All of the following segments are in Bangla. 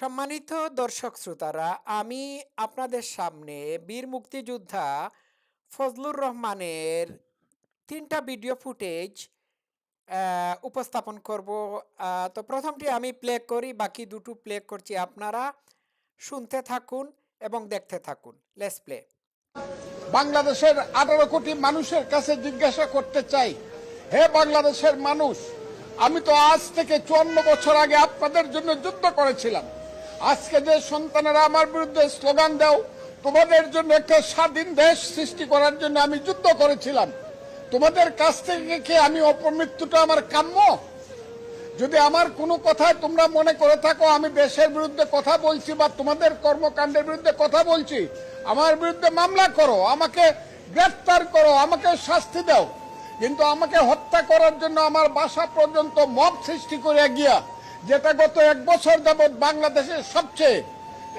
সম্মানিত দর্শক শ্রোতারা, আমি আপনাদের সামনে বীর মুক্তিযোদ্ধা ফজলুর রহমানের তিনটা ভিডিও ফুটেজ উপস্থাপন করব। তো প্রথমটি আমি প্লে করি, বাকি দুটো প্লে করছি আপনারা। শুনতে থাকুন এবং দেখতে থাকুন। লেস প্লে বাংলাদেশের আঠারো কোটি মানুষের কাছে জিজ্ঞাসা করতে চাই, হে বাংলাদেশের মানুষ, আমি তো আজ থেকে চুয়ান্ন বছর আগে আপনাদের জন্য যুদ্ধ করেছিলাম। আজকে যে সন্তানেরা আমার বিরুদ্ধে স্লোগান দাও, তোমাদের জন্য একটা স্বাধীন দেশ সৃষ্টি করার জন্য আমি যুদ্ধ করেছিলাম। তোমাদের কাছ থেকে কি আমি অপমৃত্যুটা আমার কাম্য? যদি আমার কোনো কথায় তোমরা মনে করে থাকো, আমি দেশের বিরুদ্ধে কথা বলছি বা তোমাদের কর্মকাণ্ডের বিরুদ্ধে কথা বলছি, আমার বিরুদ্ধে মামলা করো, আমাকে গ্রেফতার করো, আমাকে শাস্তি দাও। কিন্তু আমাকে হত্যা করার জন্য আমার বাসা পর্যন্ত মব সৃষ্টি করে গিয়া যেটা গত এক বছর যাবৎ বাংলাদেশের সবচেয়ে,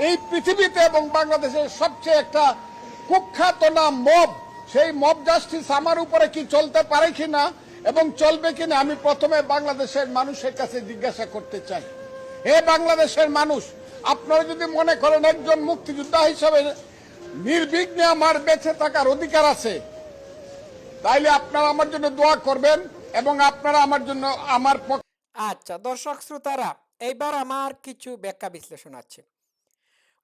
এই পৃথিবীতে এবং বাংলাদেশের সবচেয়ে একটা কুখ্যাত নাম মব, সেই মব জাস্টিস আমার উপরে কি চলতে পারে কিনা এবং চলবে কিনা আমি প্রথমে বাংলাদেশের মানুষের কাছে জিজ্ঞাসা করতে চাই। হে বাংলাদেশের মানুষ, আপনারা যদি মনে করেন একজন মুক্তিযোদ্ধা হিসাবে নির্বিঘ্নে আমার বেঁচে থাকার অধিকার আছে, তাইলে আপনারা আমার জন্য দোয়া করবেন এবং আপনারা আমার জন্য আমার পক্ষে আচ্ছা দর্শক শ্রোতারা, এইবার আমার কিছু ব্যাখ্যা বিশ্লেষণ আছে।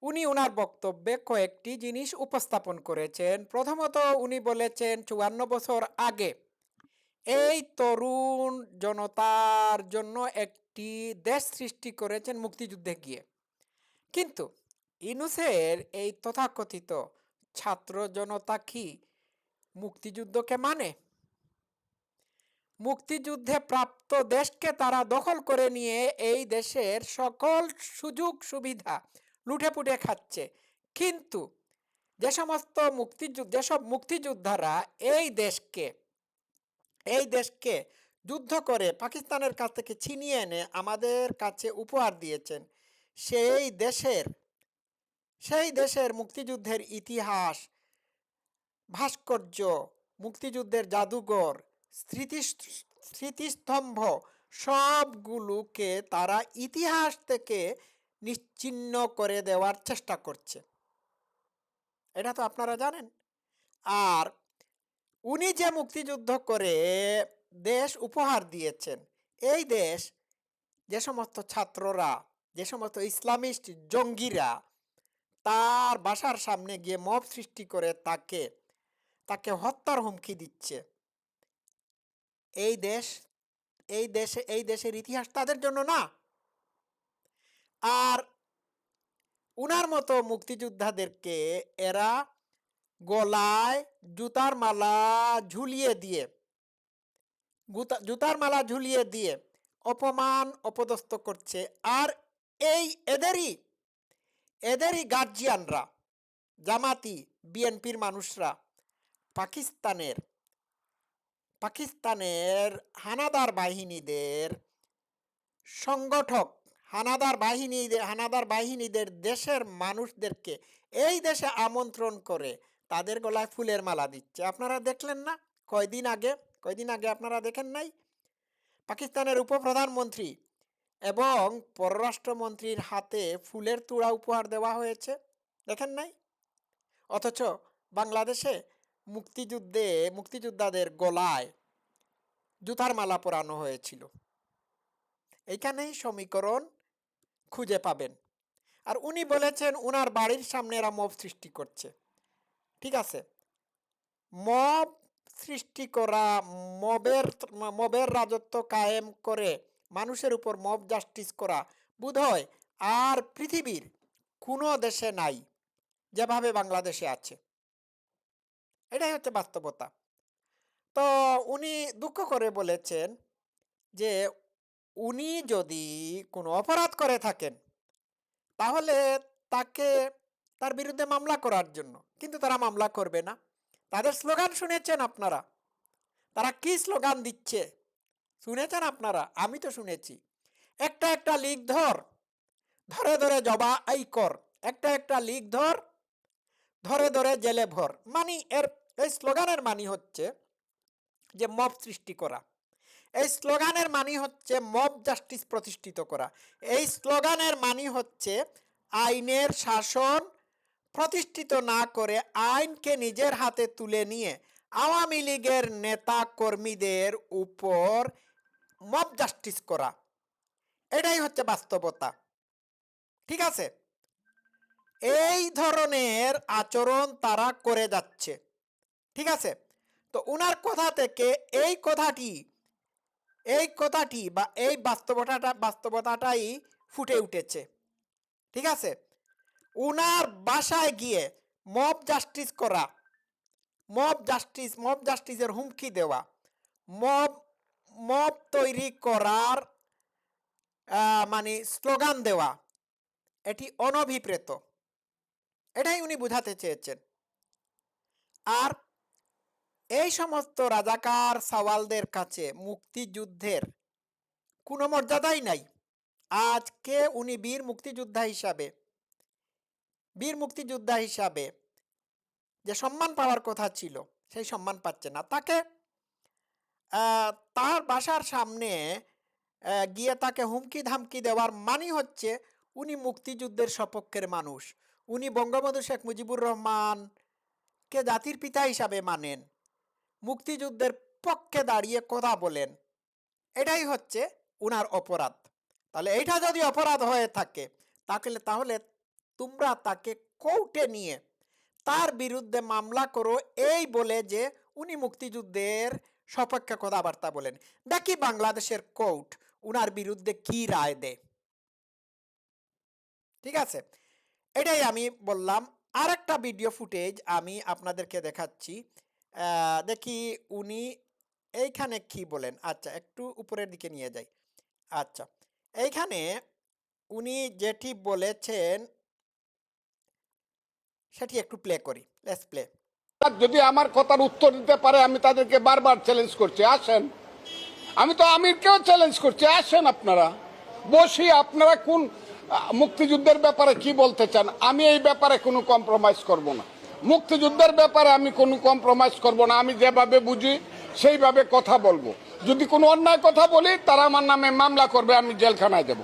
উনি ওনার বক্তব্যে কয়েকটি জিনিস উপস্থাপন করেছেন। প্রথমত উনি বলেছেন, চুয়ান্ন বছর আগে এই তরুণ জনতার জন্য একটি দেশ সৃষ্টি করেছেন মুক্তিযুদ্ধে গিয়ে। কিন্তু ইনুসের এই তথাকথিত ছাত্র জনতা কি মুক্তিযুদ্ধকে মানে? মুক্তিযুদ্ধে প্রাপ্ত দেশকে তারা দখল করে নিয়ে এই দেশের সকল সুযোগ সুবিধা লুটে পুটে খাচ্ছে। কিন্তু যে সমস্ত মুক্তিযুদ্ধ যেসব মুক্তিযোদ্ধারা এই দেশকে এই দেশকে যুদ্ধ করে পাকিস্তানের কাছ থেকে ছিনিয়ে এনে আমাদের কাছে উপহার দিয়েছেন, সেই দেশের সেই দেশের মুক্তিযুদ্ধের ইতিহাস, ভাস্কর্য, মুক্তিযুদ্ধের জাদুঘর স্মৃতি স্মৃতিস্তম্ভ সবগুলোকে তারা ইতিহাস থেকে নিশ্চিহ্ন করে দেওয়ার চেষ্টা করছে। এটা তো আপনারা জানেন। আর উনি যে মুক্তিযুদ্ধ করে দেশ উপহার দিয়েছেন, এই দেশ যে সমস্ত ছাত্ররা, যে সমস্ত ইসলামিস্ট জঙ্গিরা তার বাসার সামনে গিয়ে মব সৃষ্টি করে তাকে তাকে হত্যার হুমকি দিচ্ছে। এই দেশ, এই দেশে, এই দেশের ইতিহাস তাদের জন্য না। আর উনার মতো মুক্তিযোদ্ধাদেরকে এরা গলায় জুতার মালা ঝুলিয়ে দিয়ে জুতার মালা ঝুলিয়ে দিয়ে অপমান অপদস্থ করছে। আর এই এদেরই এদেরই গার্জিয়ানরা জামাতি, বিএনপির মানুষরা, পাকিস্তানের পাকিস্তানের হানাদার বাহিনীদের সংগঠক, হানাদার বাহিনীদের হানাদার বাহিনীদের দেশের মানুষদেরকে এই দেশে আমন্ত্রণ করে তাদের গলায় ফুলের মালা দিচ্ছে। আপনারা দেখলেন না? কয়দিন আগে কয়দিন আগে আপনারা দেখেন নাই? পাকিস্তানের উপপ্রধানমন্ত্রী এবং পররাষ্ট্রমন্ত্রীর হাতে ফুলের তুড়া উপহার দেওয়া হয়েছে। দেখেন নাই? অথচ বাংলাদেশে মুক্তিযুদ্ধে, মুক্তিযোদ্ধাদের গলায় জুতার মালা পরানো হয়েছিল। এইখানেই সমীকরণ খুঁজে পাবেন। আর উনি বলেছেন, উনার বাড়ির সামনে এরা মব সৃষ্টি করছে। ঠিক আছে? মব সৃষ্টি করা, মবের মবের রাজত্ব কায়েম করে মানুষের উপর মব জাস্টিস করা বোধহয় আর পৃথিবীর কোনো দেশে নাই, যেভাবে বাংলাদেশে আছে। এটাই হচ্ছে বাস্তবতা। তো উনি দুঃখ করে বলেছেন যে, উনি যদি কোনো অপরাধ করে থাকেন, তাহলে তাকে তার বিরুদ্ধে মামলা করার জন্য, কিন্তু তারা মামলা করবে না। তাদের স্লোগান শুনেছেন আপনারা? তারা কি স্লোগান দিচ্ছে? শুনেছেন আপনারা? আমি তো শুনেছি। একটা একটা লিগ ধর, ধরে ধরে জবা আই কর। একটা একটা লিগ ধর ধরে ধরে জেলে ভর। মানি এর, এই স্লোগানের মানি হচ্ছে যে মব সৃষ্টি করা। এই স্লোগানের মানে হচ্ছে মব জাস্টিস প্রতিষ্ঠিত করা। এই স্লোগানের মানে হচ্ছে আইনের শাসন প্রতিষ্ঠিত না করে আইনকে নিজের হাতে তুলে নিয়ে আওয়ামী লীগের নেতা কর্মীদের উপর মব জাস্টিস করা। এটাই হচ্ছে বাস্তবতা। ঠিক আছে? এই ধরনের আচরণ তারা করে যাচ্ছে। ঠিক আছে? তো উনার কথা থেকে এই কথাটি এই কথাটি বা এই বাস্তবতাটা, বাস্তবতাটাই ফুটে উঠেছে। ঠিক আছে? উনার বাসায় গিয়ে মব জাস্টিস করা, মব জাস্টিস, মব জাস্টিসের হুমকি দেওয়া, মব মব তৈরি করার মানে স্লোগান দেওয়া, এটি অনভিপ্রেত। এটাই উনি বুঝাতে চেয়েছেন। আর এই সমস্ত রাজাকার সওয়ালদের কাছে মুক্তিযুদ্ধের কোনো মর্যাদাই নাই। আজকে উনি বীর মুক্তিযোদ্ধা হিসাবে, বীর মুক্তিযোদ্ধা হিসাবে যে সম্মান পাওয়ার কথা ছিল, সেই সম্মান পাচ্ছে না। তাকে তার বাসার সামনে গিয়ে তাকে হুমকি ধামকি দেওয়ার মানি হচ্ছে উনি মুক্তিযুদ্ধের সপক্ষের মানুষ। উনি বঙ্গবন্ধু শেখ মুজিবুর রহমান কে জাতির পিতা হিসাবে মানেন, মুক্তিযুদ্ধের পক্ষে দাঁড়িয়ে কথা বলেন, এটাই হচ্ছে উনার অপরাধ। তাহলে এইটা যদি অপরাধ হয়ে থাকে, তাহলে তাহলে তোমরা তাকে কোর্টে নিয়ে তার বিরুদ্ধে মামলা করো, এই বলে যে উনি মুক্তিযুদ্ধের সপক্ষে কথাবার্তা বলেন। দেখি বাংলাদেশের কোর্ট উনার বিরুদ্ধে কি রায় দেয়। ঠিক আছে? এটাই আমি বললাম। আর একটা ভিডিও ফুটেজ আমি আপনাদেরকে দেখাচ্ছি। দেখি উনি এইখানে কি বলেন? আচ্ছা একটু উপরের দিকে নিয়ে যাই। আচ্ছা এইখানে উনি যেটি বলেছেন, সেটি একটু প্লে করি। লেটস প্লে যদি আমার কথার উত্তর দিতে পারে, আমি তাদেরকে বারবার চ্যালেঞ্জ করছি। আসেন। আমি তো আমিরকেও চ্যালেঞ্জ করছি। আসেন আপনারা। বসি, আপনারা কোন মুক্তিযুদ্ধের ব্যাপারে কি বলতে চান? আমি এই ব্যাপারে কোনো কম্প্রোমাইজ করব না। মুক্তিযুদ্ধের ব্যাপারে আমি কোনো কম্প্রোমাইজ করব না। আমি যেভাবে বুঝি, সেইভাবে কথা বলব। যদি কোনো অন্যায় কথা বলি, তারা আমার নামে মামলা করবে, আমি জেলখানায় দেব।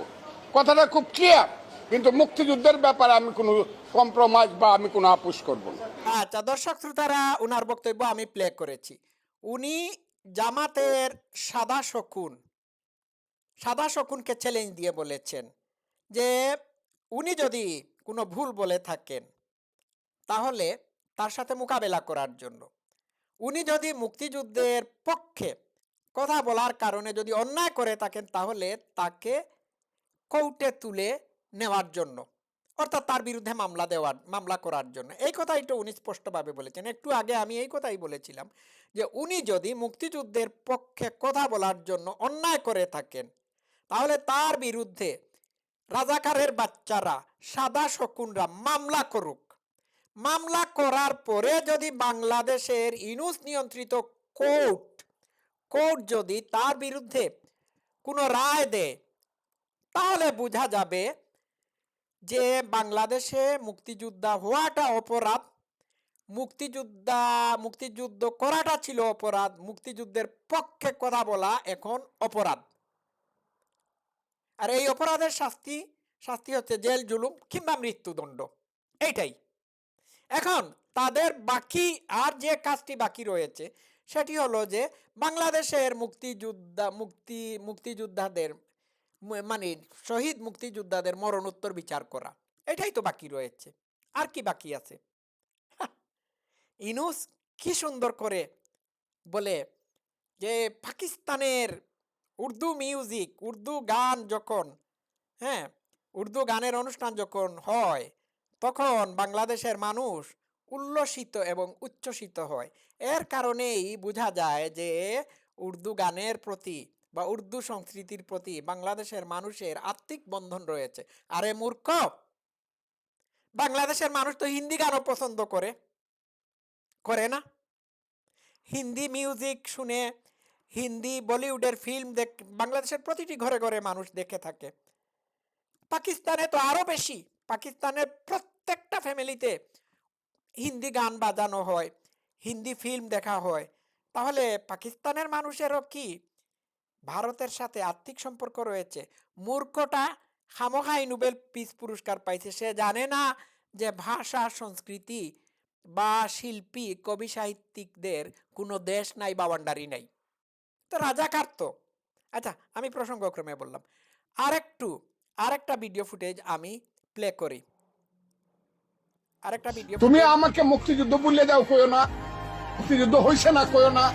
কথাটা খুব ক্লিয়ার কিন্তু মুক্তিযুদ্ধের ব্যাপারে আমি কোনো কম্প্রোমাইজ বা আমি কোনো আপোষ করব না। আচ্ছা দর্শক শ্রোতারা, উনার বক্তব্য আমি প্লে করেছি। উনি জামাতের সাদা শকুন, সাদা শকুনকে চ্যালেঞ্জ দিয়ে বলেছেন। যে উনি যদি কোনো ভুল বলে থাকেন, তাহলে তার সাথে মোকাবেলা করার জন্য। উনি যদি মুক্তিযুদ্ধের পক্ষে কথা বলার কারণে যদি অন্যায় করে থাকেন, তাহলে তাকে কৌটে তুলে নেওয়ার জন্য, অর্থাৎ তার বিরুদ্ধে মামলা দেওয়ার, মামলা করার জন্য। এই কথাই তো উনি স্পষ্টভাবে বলেছেন। একটু আগে আমি এই কথাই বলেছিলাম যে উনি যদি মুক্তিযুদ্ধের পক্ষে কথা বলার জন্য অন্যায় করে থাকেন, তাহলে তার বিরুদ্ধে রাজাকারের বাচ্চারা, সাদা শকুনরা মামলা করুক। মামলা করার পরে যদি বাংলাদেশের ইনুস নিয়ন্ত্রিত কোর্ট কোর্ট যদি তার বিরুদ্ধে কোনো রায় দেয়, তাহলে বোঝা যাবে যে বাংলাদেশে মুক্তিযোদ্ধা হওয়াটা অপরাধ, মুক্তিযোদ্ধা, মুক্তিযুদ্ধ করাটা ছিল অপরাধ, মুক্তিযুদ্ধের পক্ষে কথা বলা এখন অপরাধ। আর এই অপরাধের শাস্তি শাস্তি হচ্ছে জেল, জুলুম কিংবা মৃত্যুদণ্ড। এইটাই। এখন তাদের বাকি আর যে কাজটি বাকি রয়েছে, সেটি হলো যে বাংলাদেশের মুক্তিযোদ্ধা, মুক্তি, মুক্তিযোদ্ধাদের মানে শহীদ মুক্তিযোদ্ধাদের মরণোত্তর বিচার করা, এটাই তো বাকি রয়েছে। আর কি বাকি আছে? ইনুস কি সুন্দর করে বলে যে পাকিস্তানের উর্দু মিউজিক উর্দু গান যখন হ্যাঁ? উর্দু গানের অনুষ্ঠান যখন হয়, তখন বাংলাদেশের মানুষ উল্লসিত এবং উচ্ছ্বসিত হয়। এর কারণেই বোঝা যায় যে উর্দু গানের প্রতি বা উর্দু সংস্কৃতির প্রতি বাংলাদেশের মানুষের আত্মিক বন্ধন রয়েছে। আরে মূর্খ! বাংলাদেশের মানুষ তো হিন্দি গানও পছন্দ করে। করে না? হিন্দি মিউজিক শুনে হিন্দি, বলিউডের ফিল্ম দেখ, বাংলাদেশের প্রতিটি ঘরে ঘরে মানুষ দেখে থাকে। পাকিস্তানে তো আরও বেশি। পাকিস্তানের প্রত্যেকটা ফ্যামিলিতে হিন্দি গান বাজানো হয়, হিন্দি ফিল্ম দেখা হয়। তাহলে পাকিস্তানের মানুষেরও কি ভারতের সাথে আর্থিক সম্পর্ক রয়েছে? মূর্খটা খামোখাই নোবেল পিস পুরস্কার পাইছে। সে জানে না যে ভাষা, সংস্কৃতি বা শিল্পী, কবি সাহিত্যিকদের কোনো দেশ নাই বাউন্ডারি নাই। তো রাজাকার তো আচ্ছা আমি প্রসঙ্গক্রমে বললাম। আরেকটু আরেকটা ভিডিও ফুটেজ আমি প্লে করি। আরেকটা ভিডিও তুমি আমাকে মুক্তিযুদ্ধ ভুলে যাও কইও না। মুক্তিযুদ্ধ হইছে না কইও না।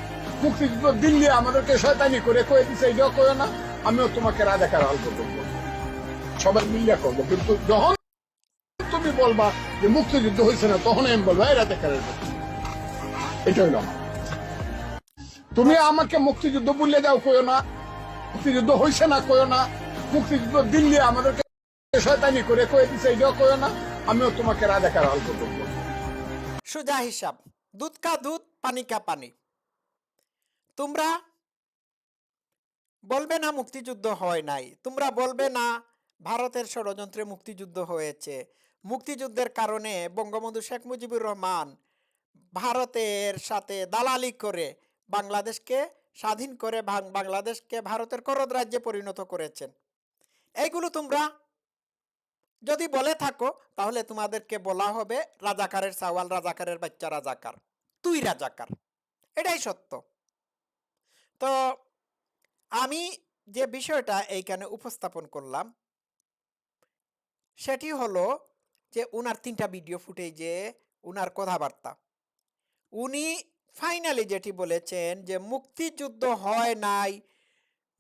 মুক্তিযুদ্ধ দিল্লি আমাদেরকে শয়তানি করে কয়ে দিছে এটাও কইও না আমিও তোমাকে রাজাকার অল্প করব। সবাই মিলিয়া করব কিন্তু যখন তুমি বলবা যে মুক্তিযুদ্ধ হয়েছে না তখন আমি বলব এই রাজাকারের। এটা হইল আমার। তুমি আমাকে মুক্তিযুদ্ধ ভুলে যাও কইও না। মুক্তিযুদ্ধ হইছে না, কইও না। মুক্তিযুদ্ধ দিল্লি আমাদেরকে শয়তানি করে কয়ে দিছে, এটাও কইও না। আমিও তোমাকে রাজাকার অল্প করব। সোজা হিসাব, দুধ কা দুধ, পানি কা পানি। তোমরা বলবে না মুক্তিযুদ্ধ হয় নাই। তোমরা বলবে না ভারতের ষড়যন্ত্রে মুক্তিযুদ্ধ হয়েছে। মুক্তিযুদ্ধের কারণে বঙ্গবন্ধু শেখ মুজিবুর রহমান ভারতের সাথে দালালি করে বাংলাদেশকে স্বাধীন করে বাংলাদেশকে ভারতের করদ রাজ্যে পরিণত করেছেন। এইগুলো তোমরা যদি বলে থাকো, তাহলে তোমাদেরকে বলা হবে রাজাকারের সাওয়াল, রাজাকারের বাচ্চা রাজাকার, তুই রাজাকার। এটাই সত্য। তো আমি যে বিষয়টা এইখানে উপস্থাপন করলাম, সেটি হলো যে উনার তিনটা ভিডিও ফুটেজে উনার কথাবার্তা। উনি ফাইনালি যেটি বলেছেন যে মুক্তিযুদ্ধ হয় নাই,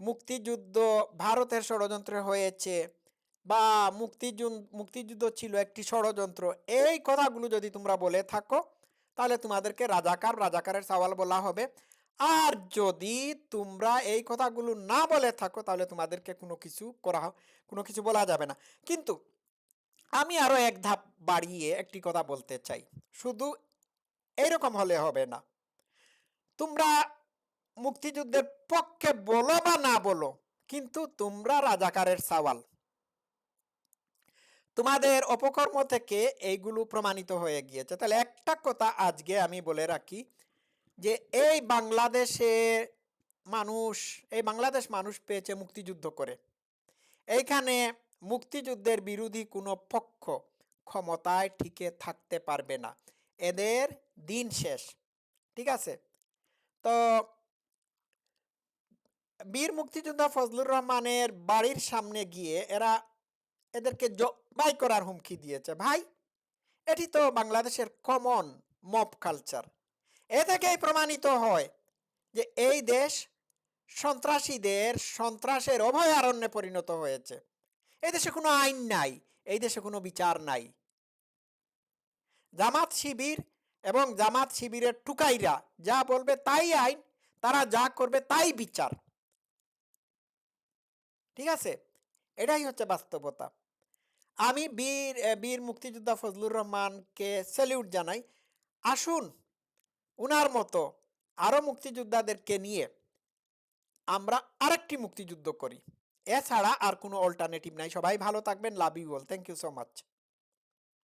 মুক্তিযুদ্ধ ভারতের ষড়যন্ত্রে হয়েছে বা মুক্তিযুদ্ধ মুক্তিযুদ্ধ ছিল একটি ষড়যন্ত্র। এই কথাগুলো যদি তোমরা বলে থাকো, তাহলে তোমাদেরকে রাজাকার, রাজাকারের সওয়াল বলা হবে। আর যদি তোমরা এই কথাগুলো না বলে থাকো, তাহলে তোমাদেরকে কোনো কিছু করা কোনো কিছু বলা যাবে না। কিন্তু আমি আরও এক ধাপ বাড়িয়ে একটি কথা বলতে চাই। শুধু এইরকম হলে হবে না। তোমরা মুক্তিযুদ্ধের পক্ষে বলো বা না বলো, কিন্তু তোমরা রাজাকারের সওয়াল। তোমাদের অপকর্ম থেকে এইগুলো প্রমাণিত হয়ে গিয়েছে। তাহলে একটা কথা আজকে আমি বলে রাখি যে, এই বাংলাদেশে মানুষ, এই বাংলাদেশ মানুষ পেয়েছে মুক্তিযুদ্ধ করে। এইখানে মুক্তিযুদ্ধের বিরোধী কোনো পক্ষ ক্ষমতায় টিকে থাকতে পারবে না। এদের দিন শেষ। ঠিক আছে? তো বীর মুক্তিযোদ্ধা ফজলুর রহমানের বাড়ির সামনে গিয়ে এরা এদেরকে জবাই করার হুমকি দিয়েছে। ভাই, এটি তো বাংলাদেশের কমন মপ কালচার এ থেকেই প্রমাণিত হয় যে এই দেশ সন্ত্রাসীদের সন্ত্রাসের অভয়ারণ্যে পরিণত হয়েছে। এই দেশে কোনো আইন নাই, এই দেশে কোনো বিচার নাই। জামাত শিবির এবং জামাত শিবিরের টুকাইরা যা বলবে তাই আইন, তারা যা করবে তাই বিচার। ঠিক আছে? এটাই হচ্ছে বাস্তবতা। আমি বীর বীর মুক্তিযোদ্ধা ফজলুর রহমানকে স্যালিউট জানাই। আসুন, উনার মতো আরও মুক্তিযোদ্ধাদেরকে নিয়ে আমরা আরেকটি মুক্তিযুদ্ধ করি। এছাড়া আর কোনো অল্টারনেটিভ নাই। সবাই ভালো থাকবেন। Love you all thank you so much